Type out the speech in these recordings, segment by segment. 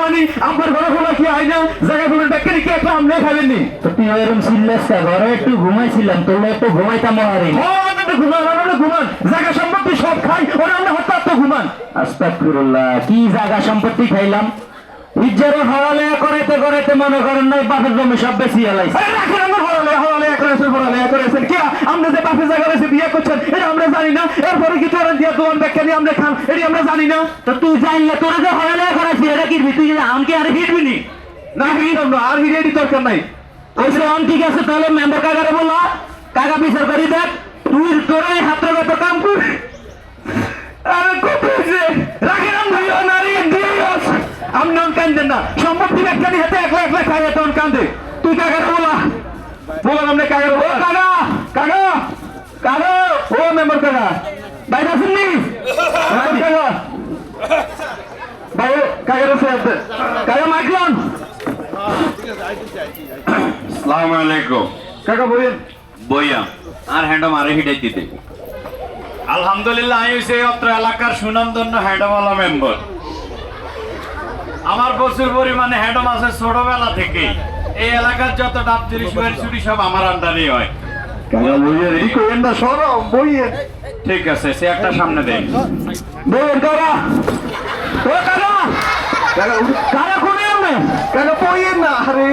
মানে আমার ঘরে ঘরে কি হয় না? জায়গা গুলো ডাক্তার কে তো আমরা তুই এরকম ঘরে একটু ঘুমাইছিলাম তোমরা একটু ঘুমাইতাম ঘুমান আমরা ঘুমান। জায়গা সম্পত্তি সব খাই ওরা আমরা হঠাৎ তো ঘুমান। আস্তাগফিরুল্লাহ কি জায়গা সম্পত্তি খাইলাম? ইজ্জারে হওয়ালে করাইতে করাইতে মনে করেন নাই বাপের জমি সব বেশি আরে রাখেন আমার হরালে হরালে করেছেন হরালে করেছেন কি আমরা যে বাপে জায়গা রয়েছে বিয়ে করছেন এটা আমরা জানি না। এরপরে কিছু ওরা দিয়ে দোয়ান ব্যাখ্যা দিয়ে আমরা খান এটি আমরা জানি না? তো তুই জানলে তোরা যে হওয়ালে করাইছি এটা কি তুই আমাকে আর হিটবি নি? না হিরাম না আর হিরেডি দরকার নাই। আচ্ছা অন ঠিক আছে তাহলে মেম্বার কাকারে বললা কাকা বিচার করি দেখ তুই তোরা এই হাতের কত কাম কর আরে কত হয়েছে রাখেন আমরা নারী দিয়স আপনি অন কান্দেন না। সম্পত্তি ব্যাখ্যা দিয়ে হাতে একলা একলা খাই তখন কান্দে। তুই কাকার বলা ও কাকা কাকা কাকা ও মেম্বার কাকা। বাইরে আছেন নি? মেম্বার কাকা। ভাই কাকার আছে। আপনি কাকা মাইক্রন সালাম আলাইকুম। কাকা বলেন। বইয়া আর হ্যান্ডম আরে হিটাই দিতে। আলহামদুলিল্লাহ আমি সেই অত্র এলাকার সুনামধন্য হ্যান্ডমওয়ালা মেম্বার। আমার প্রচুর পরিমাণে হ্যান্ডম আছে ছোটবেলা থেকে এই এলাকার যত ডাব সুপারি চুরি সব আমার আন্ডারই হয়। ঠিক আছে সে একটা সামনে দেন ও কোনে বইয়েন না? আরে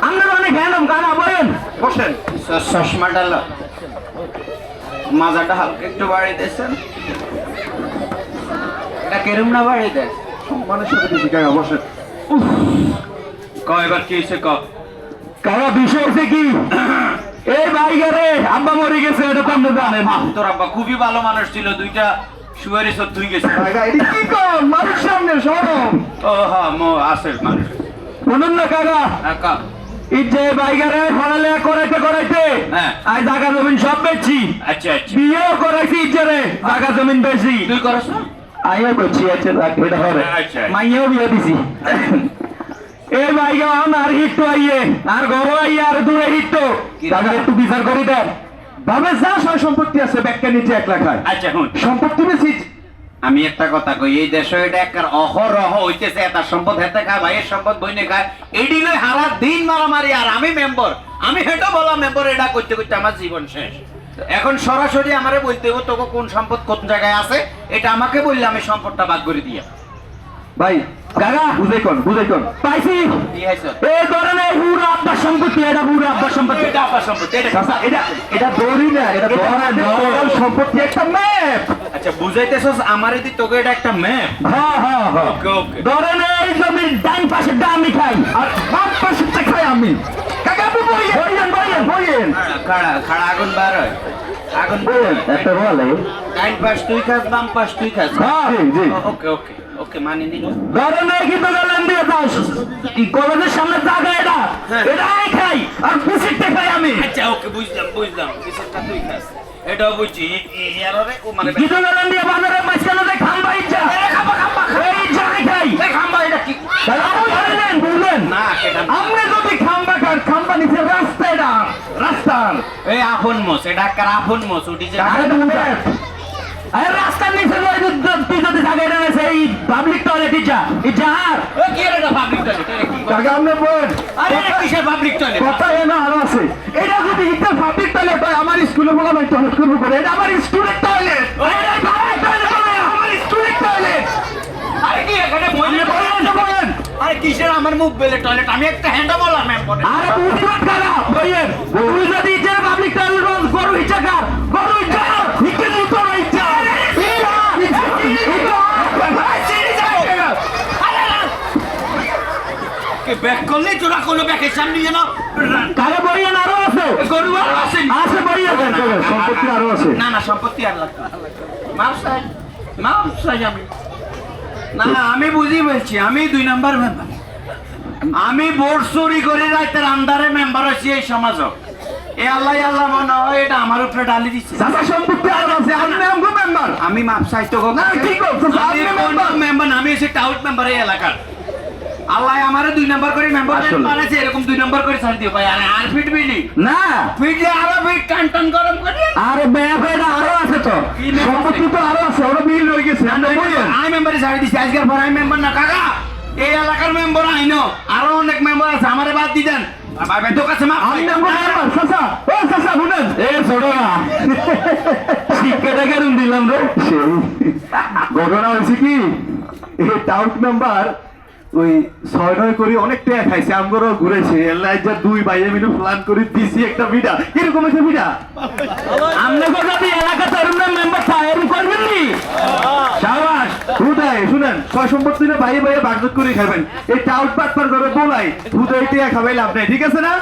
আমরা অনেক কাকা বলেন। বসেন। চশমাটা ল- মাজাটা হালকা একটু বাড়ি দিয়েছেন। এটা কেরম না বাড়ি দেয়? সম্মানের সাথে দিছি কাকা বসেন। ক এবার কি হয়েছে ক কাকা বিষয় হচ্ছে কি? এই বাইগারে আব্বা মরে গেছে এটা তো আপনি জানেন। তোর আব্বা খুবই ভালো মানুষ ছিল দুইটা সুয়ারি সব দুই গেছে। কাকা এটি কি কম? মানুষ সামনে সরম ও হ্যাঁ মো আছে মানুষ শুনুন না কাকা। বাইগারে করাইতে করাইতে হ্যাঁ। জমিন সব বেচছি। আচ্ছা আচ্ছা। বিয়েও করাইছি ইজ্জারে জায়গা জমিন বেশি তুই করস না? আইও করছি আচ্ছা এটা হবে। আচ্ছা। মাইয়াও বিয়ে দিছি। এই আর হিট্টো আইয়ে। আর গরো আইয়ে আর দূরে হিট্টো একটু বিচার করি দেন। ভাবে যা সয় সম্পত্তি আছে ব্যাগটা নিচে এক লাখ আচ্ছা হুন। সম্পত্তি বেশি। আমি একটা কথা কই এই দেশে এটা একটা অহরহ হইতেছে এত সম্পদ হেতে খায় ভাইয়ের সম্পদ বইনে খায়। এডি লই হারা দিন মারামারি আর আমি মেম্বার। আমি হেটা বলা মেম্বার এটা করতে করতে আমার জীবন শেষ। এখন সরাসরি আমারে বলতে হবে তোকে কোন সম্পদ কোন জায়গায় আছে এটা আমাকে বললে আমি সম্পদটা ভাগ করে দিয়া। ভাই কাকা বুঝে কোন বুঝে কোন? পাইছি। এই ধরনের পুরো আব্বার সম্পত্তি এটা পুরো আব্বার সম্পত্তি। এটা আপনার সম্পদ এটা এটা এটা দড়ি না এটা ধরা নরম সম্পত্তি একটা ম্যাপ। আচ্ছা বুঝাইতেছস আমারে দি তোকে এটা একটা ম্যাপ? হ্যাঁ হ্যাঁ হ্যাঁ ওকে ওকে। ধরেন এই জমির ডান পাশে আমি খাই আর বাম পাশে খাই আমি। কাকা আপনি বইয়েন বইয়েন বইয়েন বইয়েন। খাড়া খাড়া আগুন বার হয়। আগুন বইয়েন একটা বলে ডাইন পাশ তুই খাস বাম পাশ তুই খাস। হ্যাঁ জি ওকে ওকে। ওকে মানি নিল। এই কিন্তু গেলেন দিয়ে দাস এই সামনে জায়গা এটা? হ্যাঁ। এটাই খাই আর পিছিয়ে খাই আমি। আচ্ছা ওকে বুঝলাম বুঝলাম। কিসেরটা তুই খাস। এটাও বুঝছি ইয়ারে ও মানে কিন্তু গেলেন দিয়ে বাজারে মাঝখানে যে খাম্বা ইচ্ছা। খাম্বা খাম্বা। এই জায়গায় খাই। এই খাম্বা এটা কি? তাহলে বুঝলেন? না আমরা যদি খাম্বা খান খাম্বা নিচে রাস্তা এটা এই আপন মোস এটা কার আপন মোস উঠি যে আরে তুমি আরে রাস্তার নিচে রয়ে তুই যদি জায়গা এটা সেই পাবলিক টয়লেট ইচ্ছা আর? ও কি এর এটা পাবলিক টয়লেট কাকা আপনি বলেন। আরে এটা কিসের পাবলিক টয়লেট কথা এনে আরও আছে। এটা যদি ইচ্ছা পাবলিক টয়লেট হয় আমার স্কুলে বলা নাই টয়লেট করব করে। এটা আমার স্টুডেন্ট টয়লেট আমার স্টুডেন্ট টয়লেট আরে কি এখানে বলেন বলেন। আরে কিসের আমার মুখ বেলে টয়লেট আমি একটা হ্যান্ডা বললাম ম্যাম আরে কারা বইয়ের। তুই যদি ইচ্ছা পাবলিক টয়লেট গরু ইচ্ছা কার গরু ইচ্ছা ইচ্ছে মুতো ইচ্ছা কে ব্যাক করলে জোড়া করল ব্যাকের সামনে যেন কারে আরও আছে? গরু আর আছে। বইয়েন সম্পত্তি আরও আছে। না না সম্পত্তি আর লাগবে। মাপ চাই মাপ চাই আমি। না আমি বুঝি বলছি আমি দুই নাম্বার মেম্বার আমি বোর্ড চুরি করে রাইতের আন্ডারে মেম্বার আছি এই সমাজ। এ আল্লাহ আল্লাহ মনে হয় এটা আমার উপরে ডালি দিচ্ছে চাচা সম্পত্তি আরও আছে আপনি আমগো মেম্বার আমি মাপ চাইতো গো। না? আমি কোন? মেম্বার আমি এসে টাউট মেম্বার এই এলাকার। আল্লাহ আমারে দুই নাম্বার করে মেম্বার। বানাইছে এরকম দুই নাম্বার করে ছাড় দিও ভাই। আরে আর ফিট বিলি না। ফিটলে আরও ফিট টান টান গরম করে। আরে ব্যাপ এটা আরও আছে তো। সম্পত্তি তো আরও আছে ওরা বিল রয়ে গেছে আমি মেম্বারে ছাড়ি দিছি আজকের পর আমি মেম্বার না কাকা। এই এলাকার মেম্বার আইনো। আরও অনেক মেম্বার আছে আমারে বাদ দি দেন। আমি শিক্ষাটা কেন দিলাম রে। ঘটনা হয়েছে কি? এই টাউট মেম্বার ওই ছয় নয় করে অনেক টাকা খাইছে, আমগরও ঘুরেছে। দুই ভাইয়ে মিলে প্ল্যান করে দিছি একটা বিটা কীরকম একটা বিটা আমনে এলাকা তরুণরা মেম্বার করবেন নি? সাবাস হুদাই শুনেন, ছয় সম্পত্তি না ভাইয়ে ভাইয়ে ভাগযোগ করে খাবেন এই টাউট পাট পার করে বলাই হুদাই টিয়া খাবাইলে নাই, ঠিক আছে না?